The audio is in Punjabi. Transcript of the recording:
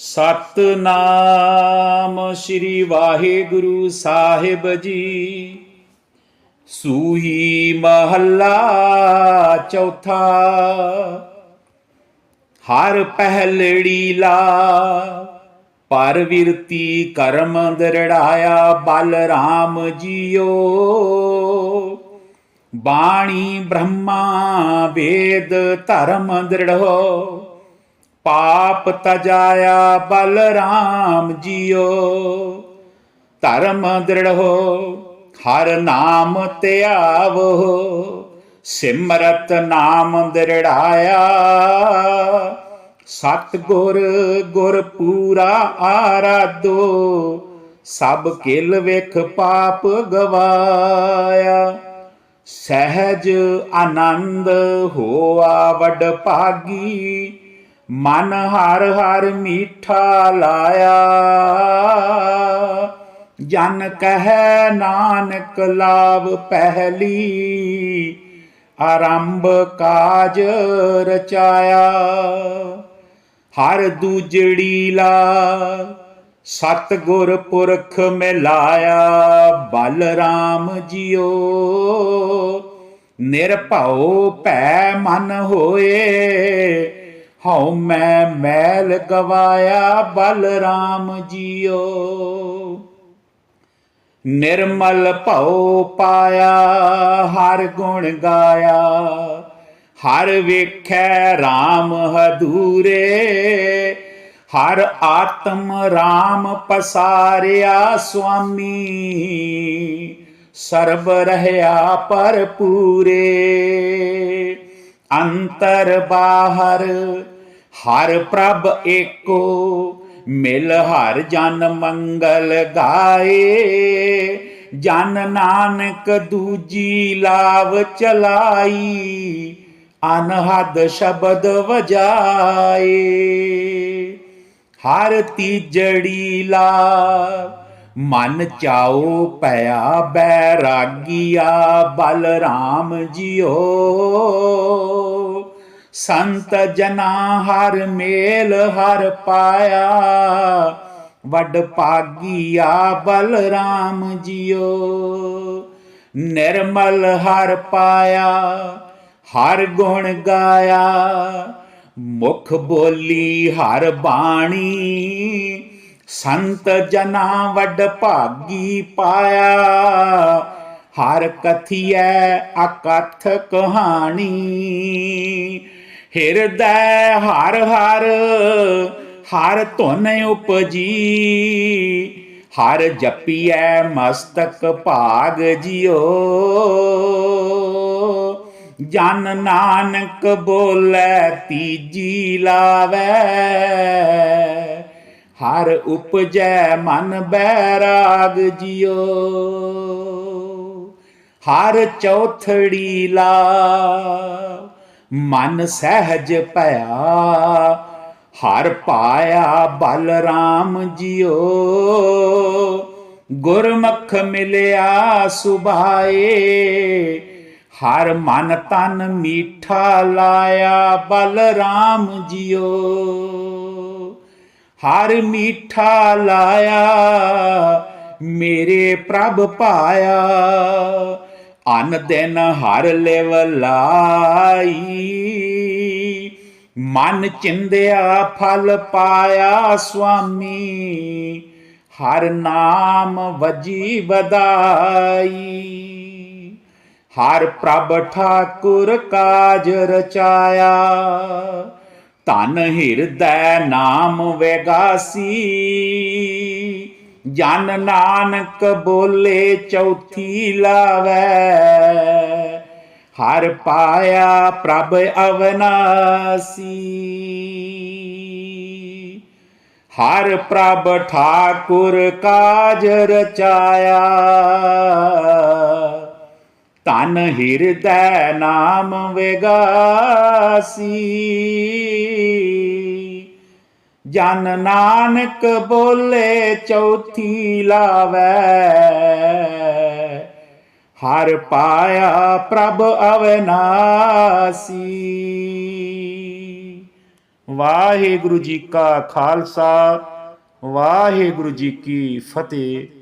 ਸਤਨਾਮ ਸ੍ਰੀ ਵਾਹਿਗੁਰੂ ਸਾਹਿਬ ਜੀ। ਸੂਹੀ ਮਹੱਲਾ ਚੌਥਾ। ਹਰ ਪਹਿਲੜੀ ਲਾ। ਪਰ ਵਿਰਤੀ ਕਰਮ ਦਰੜਾਇਆ ਬਲ ਰਾਮ ਜੀਓ। ਬਾਣੀ ਬ੍ਰਹਮਾ ਵੇਦ ਧਰਮ ਦ੍ਰਿੜੋ। ਪਾਪ ਤਜਾਇਆ ਬਲ ਰਾਮ ਜੀਓ। ਧਰਮ ਦ੍ਰਿੜੋ ਹਰ ਨਾਮ ਧਿਆਵੋ ਸਿਮਰਤ ਨਾਮ ਦ੍ਰਿੜਾਇਆ। ਸਤ ਗੁਰ ਗੁਰ ਪੂਰਾ ਆਰਾਧੋ। ਸਭ ਕਿਲ ਵੇਖ ਪਾਪ ਗਵਾਇਆ। ਸਹਿਜ ਆਨੰਦ ਹੋਆ ਵਡ ਭਾਗੀ ਮਨ ਹਰ ਹਰ ਮੀਠਾ ਲਾਇਆ। ਜਨ ਕਹੈ ਨਾਨਕ ਲਾਭ ਪਹਿਲੀ, ਆਰੰਭ ਕਾਜ ਰਚਾਇਆ। ਹਰ ਦੂਜੜੀ ਲਾ ਸਤ ਗੁਰ ਪੁਰਖ ਮਿਲਾਇਆ। ਬਲ ਰਾਮ ਜੀਓ, ਨਿਰਭਉ ਭੈ ਮਨ ਹੋਏ। ਹਉ ਮੈਂ ਮੈਲ ਗਵਾਇਆ ਬਲ ਰਾਮ ਜੀਓ। ਨਿਰਮਲ ਭਉ ਪਾਇਆ, ਹਰ ਗੁਣ ਗਾਇਆ। ਹਰ ਵੇਖੈ RAM ਹਦੂਰੇ ਹਰ ਆਤਮ RAM ਪਸਾਰਿਆ ਸੁਆਮੀ। ਸਰਬ ਰਹਿਆ ਪਰਪੂਰੇ ਅੰਤਰ ਬਾਹਰ ਹਰ ਪ੍ਰਭ ਏਕੋ, ਮਿਲ ਹਰ ਜਨ ਮੰਗਲ ਗਾਏ। ਜਨ ਨਾਨਕ ਦੂਜੀ ਲਾਵ ਚਲਾਈ, ਅਨਹਦ ਸ਼ਬਦ ਵਜਾਏ। ਹਰ ਤੀਜੜੀ ਲਾ ਮਨ ਚਾਉ ਪਿਆ ਬੈਰਾਗੀਆ ਬਲ ਰਾਮ ਜੀਓ। ਸੰਤ ਜਨਾ ਹਰ ਮੇਲ ਹਰ ਪਾਇਆ। ਵੱਡ ਭਾਗੀਆ ਬਲਰਾਮ ਜੀਓ। ਨਿਰਮਲ ਹਰ ਪਾਇਆ, ਹਰ ਗੁਣ ਗਾਇਆ। ਮੁਖ ਬੋਲੀ ਹਰ ਬਾਣੀ, ਸੰਤ ਜਨਾ ਵੱਡ ਭਾਗੀ ਪਾਇਆ। ਹਰ ਕਥੀਐ ਅਕਥ ਕਹਾਣੀ ਹਿਰਦੈ ਹਰ ਹਰ ਹਰ ਧੁਨ ਉਪਜੀ। ਹਰ ਜਪੀਐ ਮਸਤਕ ਭਾਗ ਜਿਓ ਜਨ ਨਾਨਕ ਬੋਲੇ ਤੀਜੀ ਲਾਵੇ। ਹਰ ਉਪਜੈ ਮਨ ਬੈਰਾਗ ਜਿਓ ਹਰ ਚੌਥੜੀ ਲਾ ਮਨ ਸਹਿਜ ਭਇਆ, ਹਰ ਪਾਇਆ ਬਲ ਰਾਮ ਜਿਓ ਗੁਰਮੁਖ ਮਿਲਿਆ ਸੁਭਾਏ, ਹਰ ਮਨ ਤਨ ਮੀਠਾ ਲਾਇਆ ਬਲ ਰਾਮ ਜਿਓ ਹਰ ਮੀਠਾ ਲਾਇਆ, ਮੇਰੇ ਪ੍ਰਭ ਪਾਇਆ। ਅਨ ਦਿਨ ਹਰ ਲਿਵ ਲਾਈ ਮਨ ਚਿੰਦਿਆ, ਫਲ ਪਾਇਆ ਸੁਆਮੀ। ਹਰ ਨਾਮ ਵਜੀ ਵਧਾਈ। ਹਰ ਪ੍ਰਭ ਠਾਕੁਰ ਕਾਜ ਰਚਾਇਆ। ਧਨ ਹਿਰਦੈ ਨਾਮ ਵੇਗਾਸੀ ਜਨ ਨਾਨਕ ਬੋਲੇ ਚੌਥੀ ਲਾਵੇ। ਹਰ ਪਾਇਆ ਪ੍ਰਭ ਅਵਨਾਸੀ। ਹਰ ਪ੍ਰਭ ਠਾਕੁਰ ਕਾਜ ਰਚਾਇਆ। ਤਨ ਹਿਰਦੈ ਨਾਮ ਵਿਗਾਸੀ। ਜਨ ਨਾਨਕ ਬੋਲੇ ਚੌਥੀ ਲਾਵੇ। ਹਰ ਪਾਇਆ ਪ੍ਰਭ ਅਵਨਾਸੀ। ਵਾਹਿਗੁਰੂ ਜੀ ਕਾ ਖਾਲਸਾ, ਵਾਹਿਗੁਰੂ ਜੀ ਕੀ ਫਤਿਹ।